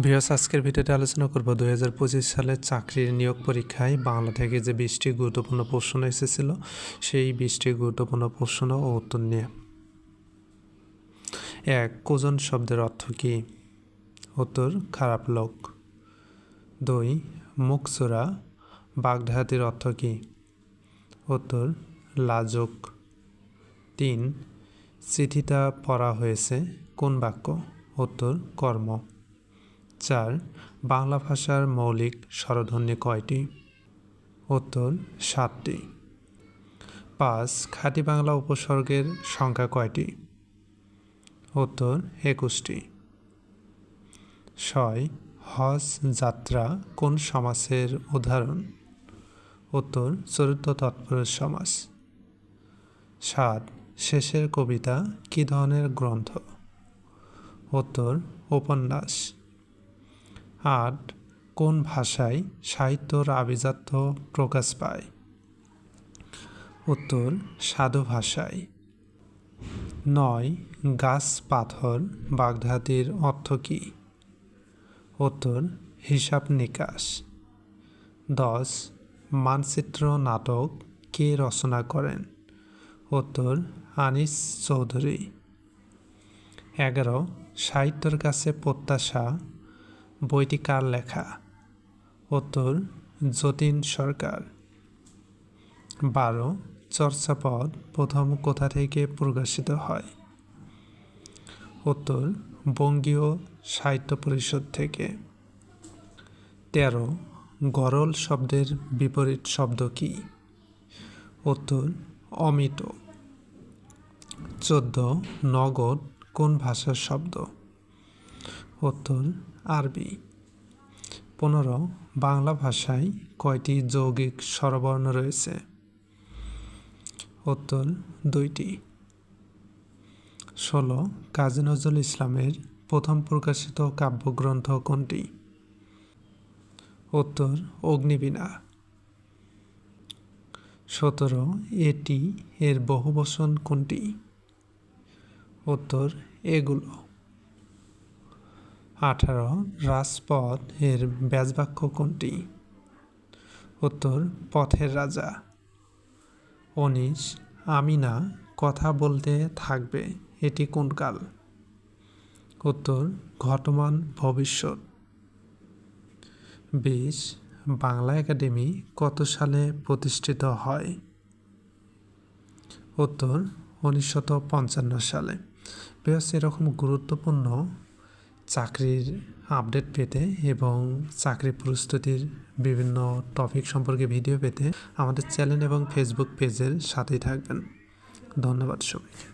Viewers, আজকের ভিডিওতে আলোচনা করব দুই হাজার পঁচিশ সালের চাকরির নিয়োগ পরীক্ষায় বাংলা থেকে যে বিশটি গুরুত্বপূর্ণ প্রশ্ন এসেছিল, সেই বিশটি গুরুত্বপূর্ণ প্রশ্ন ও উত্তর নিয়ে। এক, কোজন শব্দের অর্থ কী? উত্তর, খারাপ লোক। দুই, মুখচোরা বাগধাতির অর্থ কী? উত্তর, লাজক। তিন, চিঠিটা পড়া হয়েছে, কোন বাক্য? উত্তর, কর্ম। চার, বাংলা ভাষার মৌলিক স্বরধ্বনি কয়টি? উত্তর, সাতটি। পাঁচ, খাঁটি বাংলা উপসর্গের সংখ্যা কয়টি? উত্তর, একুশটি। ছয়, হজ যাত্রা কোন সমাসের উদাহরণ? উত্তর চরিত্র তৎপরের সমাস। সাত, শেষের কবিতা কী ধরনের গ্রন্থ? উত্তর, উপন্যাস। আট কোন ভাষায় সাহিত্যর আভিজাত্য প্রকাশ পায়? উত্তর, সাধু ভাষায়। নয়, গাছ, পাথর, বাগধাতির অর্থ কী? উত্তর, হিসাব নিকাশ। দশ, মানচিত্র নাটক কে রচনা করেন? উত্তর, আনিস চৌধুরী। এগারো, সাহিত্যর কাছে প্রত্যাশা বইটি কার লেখা? উত্তর, যতীন সরকার। বারো চর্চাপদ প্রথম কোথা থেকে প্রকাশিত হয়? উত্তর, বঙ্গীয় সাহিত্য পরিষদ থেকে। তেরো, গরল শব্দের বিপরীত শব্দ কি? উত্তর, অমিত। চোদ্দ, নগদ কোন ভাষার শব্দ? উত্তর আরবি। পনেরো, বাংলা ভাষায় কয়টি যৌগিক স্বরবর্ণ রয়েছে? উত্তর দুইটি। ষোলো, কাজী নজরুল ইসলামের প্রথম প্রকাশিত কাব্যগ্রন্থ কোনটি? উত্তর, অগ্নিবীণা। সতেরো, এটি এর বহুবচন কোনটি? উত্তর, এগুলো। আঠারো রাজপথ এর ব্যাসবাক্য কোনটি? উত্তর, পথের রাজা। উনিশ, আমিনা, কথা বলতে থাকবে, এটি কোন কাল? উত্তর, ঘটমান, ভবিষ্যৎ। বিশ, বাংলা একাডেমি কত সালে প্রতিষ্ঠিত হয়? উত্তর, উনিশশত পঞ্চান্ন সালে। বেশ, এরকম গুরুত্বপূর্ণ চাকরির আপডেট পেতে এবং চাকরি প্রস্তুতির বিভিন্ন টপিক সম্পর্কে ভিডিও পেতে আমাদের চ্যানেল এবং ফেসবুক পেজের সাথেই থাকবেন। ধন্যবাদ সবাইকে।